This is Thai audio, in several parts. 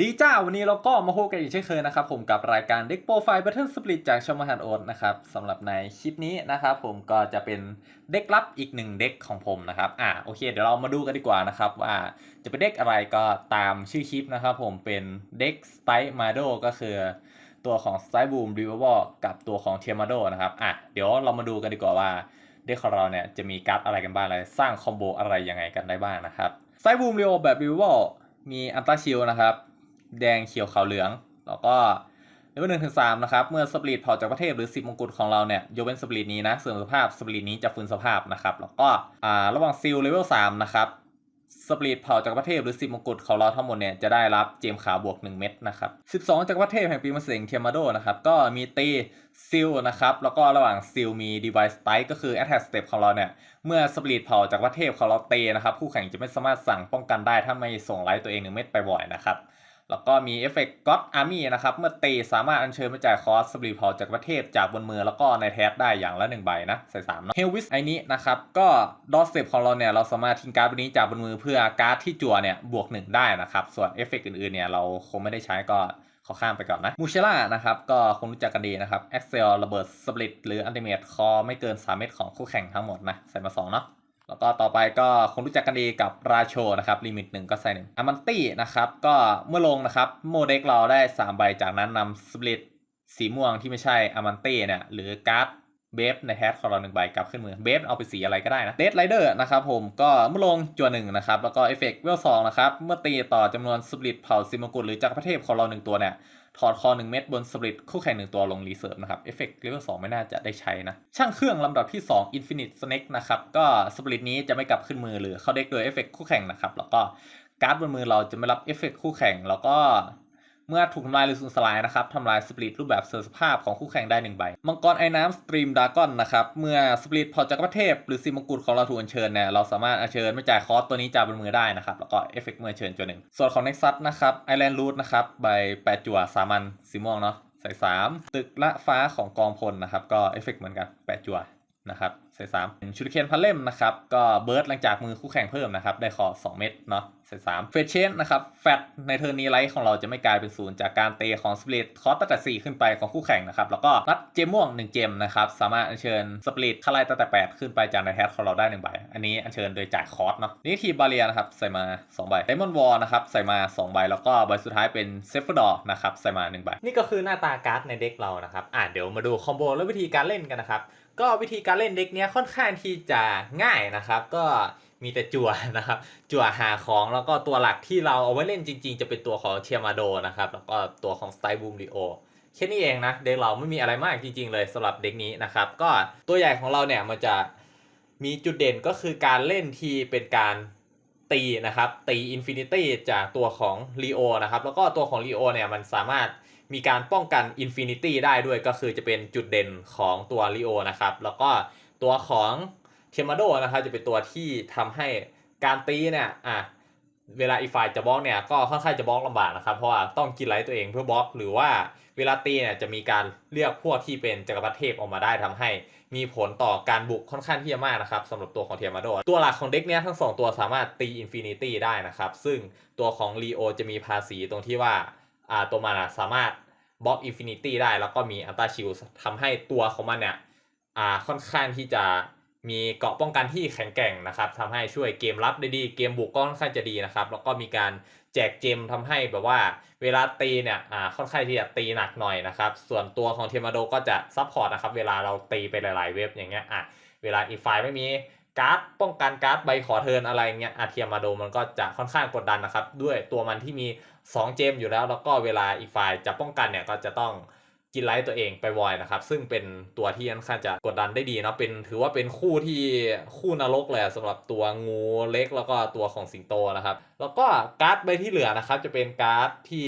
ดีจ้าวันนี้เราก็มาพบกันอีกเช่นเคยนะครับผมกับรายการเด็กโปรไฟล์ Battle Split จากช่องมหันโอนนะครับสำหรับในคลิปนี้นะครับผมก็จะเป็นเด็กลับอีกหนึ่งเด็กของผมนะครับอะโอเค เดี๋ยวเรามาดูกันดีกว่านะครับว่าจะเป็นเด็กอะไรก็ตามชื่อคลิปนะครับผมเป็นเด็กสไตล์มาโดก็คือตัวของสไตล์บูมรีเวอร์กับตัวของเทียมาโดนะครับอะเดี๋ยวเรามาดูกันดีกว่าว่าเด็กของเราเนี่ยจะมีการ์ดอะไรกันบ้างอะไรสร้างคอมโบอะไรยังไงกันได้บ้างนะครับสไตล์บูมรีเวอร์แบบรีเวอร์มีอันตาชิลนะครับ แดงเขียวขาวเหลือง แล้วก็เลเวลหนึ่งถึงสามนะครับ เมื่อสปริตเผาจากประเทศหรือสิบมงกุฎของเราเนี่ยยกเว้นสปริตนี้นะ เสื่อมสภาพสปริตนี้จะฟื้นสภาพนะครับ แล้วก็อ่าระหว่างซิลเลเวลสามนะครับสปริตเผาจากประเทศหรือสิบมงกุฎของเราทั้งหมดเนี่ยจะได้รับเจมขาวบวก 1 เม็ดนะครับสิบสองจากประเทศแห่งปีมะเสงเทียมาโดนะครับก็มีตีซิลนะครับแล้วก็ระหว่างซิลมี device type ก็คือ attack step ของเราเนี่ยเมื่อสปริตเผาจากประเทศของเราเตนะครับคู่แข่งจะไม่สามารถสั่งป้องกันได้ถ้าไม่ส่งไลท์ตัวเองหนึ่งเม็ดไปบ่อยนะครับ แล้วก็มีเอฟเฟกต์ก็ d อาร์มี่นะครับ เมื่อตีสามารถอัญเชิญมาจ่ายคอสสปริตเผาจากประเทศจากบนมือแล้วก็ในแท็บได้อย่างละหนึ่งใบนะใส่สามเนาะเฮลวิสไอนี้นะครับ ก็ดอสเซปของเราเนี่ย เราสามารถทิ้งการ์ดใบนี้จากบนมือเพื่อการ์ดที่จั่วเนี่ยบวกหนึ่งได้นะครับ ส่วนเอฟเฟกต์อื่นๆเนี่ยเราคงไม่ได้ใช้ก็ขอข้ามไปก่อนนะมูเชล่านะครับก็คงรู้จักกันดีนะครับเอ็กเซลระเบิดสปริตหรืออันติเมตคอไม่เกิน 3 เม็ดของคู่แข่งทั้งหมดนะใส่มา2เนาะ แล้วก็ต่อไปก็คงรู้จักกันดีกับราโชนะครับลิมิตหนึ่งก็ใส่หนึ่งอามันตี้นะครับก็เมื่อลงนะครับโมเด็กเราได้ 3 ใบจากนั้นนำสปริตสีม่วงที่ไม่ใช่อามันตี้เนี่ยหรือการ์ด เบฟในแฮชของเราหนึ่งใบกลับขึ้นมือเบฟเอาไปสีอะไรก็ได้นะเดดไรเดอร์นะครับผมก็เมื่อลงจัวหนึ่งนะครับ แล้วก็เอฟเฟกต์เวลสองนะครับ เมื่อตีต่อจำนวนสปริตเผาซิมกุลหรือจักรพรรดิเทพของเราหนึ่งตัวเนี่ยถอดคอ1เม็ดบนสปริตคู่แข่ง1ตัวลงรีเซิร์ฟนะครับเอฟเฟกต์เลเวล2ไม่น่าจะได้ใช้นะ ช่างเครื่องลำดับที่2 Infinite Snake นะครับก็สปริตนี้จะไม่กลับขึ้นมือหรือเข้าเด็กโดยเอฟเฟกต์คู่แข่งนะครับแล้วก็การ์ดบนมือเราจะไม่รับเอฟเฟกต์คู่แข่งแล้วก็ เมื่อถูกทำลายหรือสูญสลายนะครับทำลายสปริตรูปแบบเสื่อมสภาพของคู่แข่งได้หนึ่งใบ มังกรไอ้น้ำสตรีมดากอนนะครับเมื่อสปริตพอจากประเทศหรือซีมงกุฎของเราถูกอัญเชิญเนี่ยเราสามารถอัญเชิญไม่จ่ายคอสตัวนี้จากบนมือได้นะครับแล้วก็เอฟเฟกต์เมื่ออัญเชิญจนหนึ่งส่วนของ Nexus นะครับไอแลนด์รูทนะครับใบแปดจั่วสามัญสีม่วงเนาะใส่สามตึกละฟ้าของกองพลนะครับก็เอฟเฟกต์เหมือนกันแปดจั่วนะครับใส่สามชูริเคนพันเล่มนะครับก็เบิร์ดหลังจากมือคู่แข่งเพิ่มนะครับได้คอ2เม็ดเนาะ ใส่สามเฟชเชนนะครับ แฟตในเทอร์นี้ไลท์ของเราจะไม่กลายเป็นศูนย์จากการเตะของสปริตคอสตั้งแต่ 4 ขึ้นไปของคู่แข่งนะครับ แล้วก็รัดเจมม่วง 1 เจมนะครับ สามารถอัญเชิญสปริตคาไลตั้งแต่ 8 ขึ้นไปจากในแทสของเราได้1ใบ อันนี้อัญเชิญโดยจ่ายคอสเนาะนี่ทีบาเรียนะครับ ใส่มา 2 ใบไดมอนด์วอลนะครับใส่มา 2 ใบ แล้วก็ใบสุดท้ายเป็นเซฟเฟอร์ดอร์นะครับใส่มา1ใบนี่ก็คือหน้าตาการ์ดในเด็กเรานะครับอะเดี๋ยวมาดูคอมโบและวิธีการเล่นกันนะครับก็วิธีการเล่นเด็กเนี้ยค่อนข้างที่จะง่ายนะครับ ก็ มีแต่จั่วนะครับ จั่วหาของแล้วก็ตัวหลักที่เราเอาไว้เล่นจริง ๆ จะเป็นตัวของเทียมาโดนะครับ แล้วก็ตัวของสไตล์บูมริโอแค่นี้เองนะ เด็กเราไม่มีอะไรมากจริง ๆ เลยสำหรับเด็กนี้นะครับ ก็ตัวใหญ่ของเราเนี่ยมันจะมีจุดเด่นก็คือการเล่นที่เป็นการตีนะครับ ตีอินฟินิตี้จากตัวของลีโอนะครับ แล้วก็ตัวของลีโอเนี่ยมันสามารถมีการป้องกันอินฟินิตี้ได้ด้วยก็คือจะเป็นจุดเด่นของตัวลีโอนะครับ แล้วก็ตัวของ เทม a โดนะครับจะเป็นตัวที่ทำให้การตีเนี่ยอะเวลาอีกฝ่ายจะบล็อกเนี่ยก็ค่อนข้างจะบล็อกลำบากนะครับเพราะว่าต้องกินไลท์ตัวเองเพื่อบล็อก หรือว่าเวลาตีเนี่ยจะมีการเลือกพวกที่เป็นจักรพรรดิเทพออกมาได้ทำให้มีผลต่อการบุกค่อนข้างที่จะมากนะครับสำหรับตัวของเทียมาโดตัวหลักของเด็กเนี้ยทั้งสองตัวสามารถตีอินฟินิตี้ได้นะครับ ซึ่งตัวของลีโอจะมีภาษีตรงที่ว่าอ่าตัวมันสามารถบล็อกอินฟินิตี้ได้ แล้วก็มีอัลตาชิลทำให้ตัวของมันเนี่ยอ่าค่อนข้างที่จะ มีเกาะป้องกันที่แข็งแกร่งนะครับทำให้ช่วยเกมรับได้ดีเกมบุกก็ค่อนข้างจะดีนะครับ แล้วก็มีการแจกเจมทำให้แบบว่าเวลาตีเนี่ยอ่าค่อนข้างที่จะตีหนักหน่อยนะครับ ส่วนตัวของเทมาโดก็จะซัพพอร์ตนะครับ เวลาเราตีไปหลาย ๆ เว็บอย่างเงี้ยอะเวลาอีกฝ่ายไม่มีการ์ดป้องกันการ์ดใบขอเทิร์นอะไรเงี้ยอาเทียมาโดมันก็จะค่อนข้างกดดันนะครับ ด้วยตัวมันที่มี 2 เจมอยู่แล้ว แล้วก็เวลาอีกฝ่ายจะป้องกันเนี่ยก็จะต้อง กินไลท์ตัวเองไปวอยนะครับ ซึ่งเป็นตัวที่ค่อนข้างจะกดดันได้ดีเนาะเป็นถือว่าเป็นคู่ที่คู่นรกเลยสำหรับตัวงูเล็กแล้วก็ตัวของสิงโตนะครับ แล้วก็การ์ดใบที่เหลือนะครับ จะเป็นการ์ดที่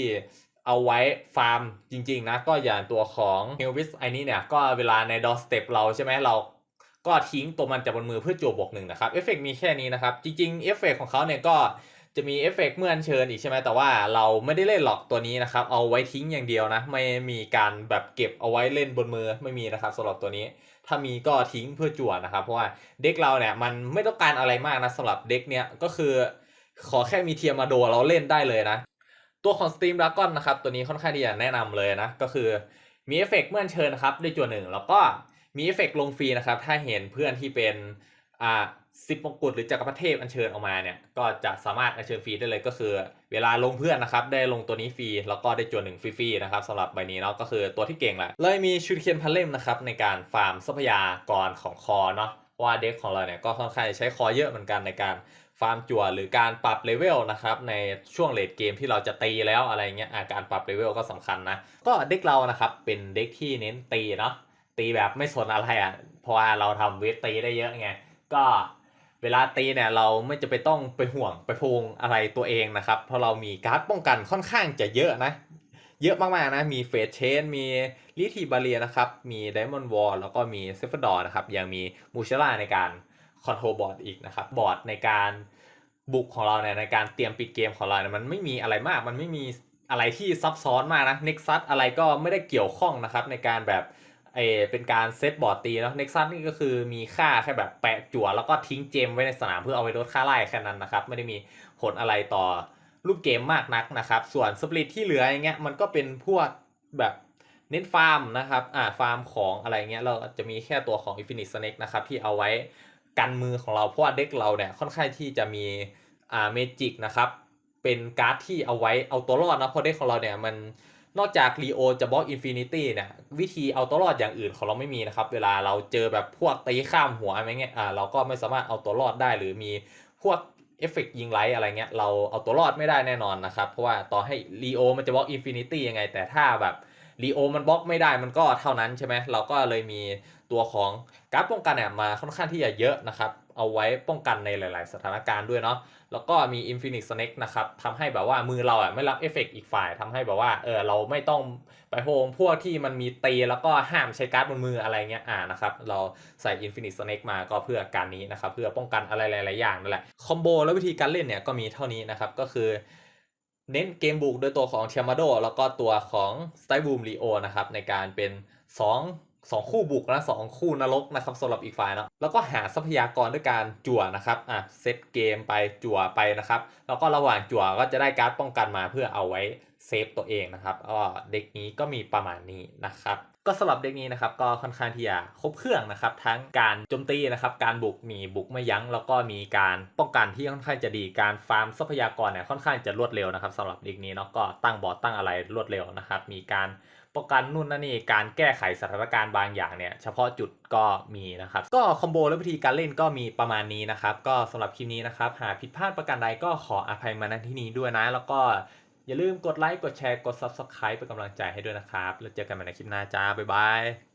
เอาไว้ฟาร์มจริง ๆ นะ ก็อย่างตัวของเฮลวิสไอนี้เนี่ย ก็เวลาในดอสเต็ปเราใช่ไหมเราก็ทิ้งตัวมันจากบนมือเพื่อจั่วบวกหนึ่งนะครับเอฟเฟกมีแค่นี้นะครับ จริงๆเอฟเฟกของเขาเนี่ยก็ จะมีเอฟเฟกเมื่ออัญเชิญอีกใช่ไหมแต่ว่าเราไม่ได้เล่นหรอกตัวนี้นะครับ เอาไว้ทิ้งอย่างเดียวนะ ไม่มีการแบบเก็บเอาไว้เล่นบนมือไม่มีนะครับสำหรับตัวนี้ ถ้ามีก็ทิ้งเพื่อจั่วนะครับ เพราะว่าเด็กเราเนี่ยมันไม่ต้องการอะไรมากนะสำหรับเด็กเนี้ยก็คือ ขอแค่มีเทียมาโดเราเล่นได้เลยนะ ตัวของ Steam Dragon นะครับตัวนี้ค่อนข้างที่จะแนะนำเลยนะ ก็คือมีเอฟเฟกต์เมื่ออัญเชิญนะครับได้จั่วหนึ่งแล้วก็มีเอฟเฟกต์ลงฟรีนะครับถ้าเห็นเพื่อนที่เป็น อ่าสิบมงกุฎหรือจักรพรรดิเทพอัญเชิญออกมาเนี่ยก็จะสามารถอัญเชิญฟรีได้เลยก็คือ เวลาลงเพื่อนนะครับได้ลงตัวนี้ฟรีแล้วก็ได้จั่วหนึ่งฟรีๆนะครับสำหรับใบนี้เนาะก็คือตัวที่เก่งแหละเลยมีชูริเคนพันเล่มนะครับในการฟาร์มทรัพยากรของคอเนาะว่าเด็กของเราเนี่ยก็ค่อนข้างจะใช้คอเยอะเหมือนกันในการฟาร์มจั่วหรือการปรับเลเวลนะครับในช่วงเลดเกมที่เราจะตีแล้วอะไรเงี้ยอะการปรับเลเวลก็สำคัญนะก็เด็กเรานะครับเป็นเด็กที่เน้นตีเนาะตีแบบไม่สนอะไรอะเพราะว่าเราทำเวทตีได้เยอะไง ก็เวลาตีเนี่ยเราไม่จะไปต้องไปห่วงไปพวงอะไรตัวเองนะครับ เพราะเรามีการ์ดป้องกันค่อนข้างจะเยอะนะ เยอะมากๆนะ มีเฟสเชน มีลิทีบาเรียนะครับ มีไดมอนด์วอลแล้วก็มีเซฟดอร์นะครับ ยังมีมูเชล่าในการคอนโทรบอร์ดอีกนะครับ บอร์ดในการบุกของเราเนี่ยในการเตรียมปิดเกมของเราเนี่ยมันไม่มีอะไรมาก มันไม่มีอะไรที่ซับซ้อนมากนะเน็กซัสอะไรก็ไม่ได้เกี่ยวข้องนะครับในการแบบ เอเป็นการเซตบอร์ดตีเนาะเน็กซัสนี่ก็คือมีค่าแค่แบบแปะจั่วแล้วก็ทิ้งเจมไว้ในสนามเพื่อเอาไปลดค่าไล่แค่นั้นนะครับ ไม่ได้มีผลอะไรต่อรูปเกมมากนักนะครับ ส่วนสปริตที่เหลืออย่างเงี้ยมันก็เป็นพวกแบบเน้นฟาร์มนะครับอ่าฟาร์มของอะไรเงี้ยเราจะมีแค่ตัวของ Infinite Snake นะครับที่เอาไว้กันมือของเราเพราะว่าเด็กเราเนี่ยค่อนข้างที่จะมีอ่าเมจิกนะครับเป็นการ์ดที่เอาไว้เอาตัวรอดนะเพราะเด็กของเราเนี่ยมัน นอกจากรีโอจะบล็อกอินฟินิตี้เนี่ยวิธีเอาตัวรอดอย่างอื่นของเราไม่มีนะครับ เวลาเราเจอแบบพวกตีข้ามหัวอะไรเงี้ยอ่าเราก็ไม่สามารถเอาตัวรอดได้หรือมีพวกเอฟเฟกยิงไลท์อะไรเงี้ยเราเอาตัวรอดไม่ได้แน่นอนนะครับ เพราะว่าต่อให้รีโอมันจะบล็อกอินฟินิตี้ยังไง แต่ถ้าแบบรีโอมันบล็อกไม่ได้มันก็เท่านั้นใช่ไหมเราก็เลยมีตัวของการป้องกันเนี่ยมาค่อนข้างที่จะเยอะนะครับ เอาไว้ป้องกันในหลาย ๆ สถานการณ์ด้วยเนาะแล้วก็มี Infinite Snake นะครับทำให้แบบว่ามือเราอะไม่รับเอฟเฟกอีกฝ่ายทำให้แบบว่าเออเราไม่ต้องไปโฮงพวกที่มันมีตีแล้วก็ห้ามใช้การ์ดบนมืออะไรเงี้ยอ่านะครับเราใส่ Infinite Snake มาก็เพื่อการนี้นะครับเพื่อป้องกันอะไรหลาย ๆ อย่างนั่นแหละคอมโบและวิธีการเล่นเนี่ยก็มีเท่านี้นะครับก็คือเน้นเกมบุกโดยตัวของเทียมาโดแล้วก็ตัวของสไตบูมลีโอนะครับในการเป็น 2 2คู่บุกนะสองคู่นรกนะครับสำหรับอีกฝ่ายเนาะแล้วก็หาทรัพยากรด้วยการจั่วนะครับอะเซตเกมไปจั่วไปนะครับ แล้วก็ระหว่างจั่วก็จะได้การ์ดป้องกันมาเพื่อเอาไว้เซฟตัวเองนะครับก็เด็กนี้ก็มีประมาณนี้นะครับก็สำหรับเด็กนี้นะครับก็ค่อนข้างที่จะครบเครื่องนะครับ ทั้งการโจมตีนะครับ การบุกมีบุกไม่ยั้ง แล้วก็มีการป้องกันที่ค่อนข้างจะดีการฟาร์มทรัพยากรเนี่ยค่อนข้างจะรวดเร็วนะครับสำหรับเด็กนี้เนาะก็ตั้งบอร์ดตั้งอะไรรวดเร็วนะครับ มีการ ป้องกันนู่นนั่นนี่การแก้ไขสถานการณ์บางอย่างเนี่ยเฉพาะจุดก็มีนะครับ ก็คอมโบและวิธีการเล่นก็มีประมาณนี้นะครับ ก็สำหรับคลิปนี้นะครับ หากผิดพลาดประการใดก็ขออภัยมาณที่นี้ด้วยนะ แล้วก็อย่าลืมกดไลค์กดแชร์กด Subscribe เป็นกำลังใจให้ด้วยนะครับ แล้วเจอกันใหม่ในคลิปหน้าจ้าบ๊ายบาย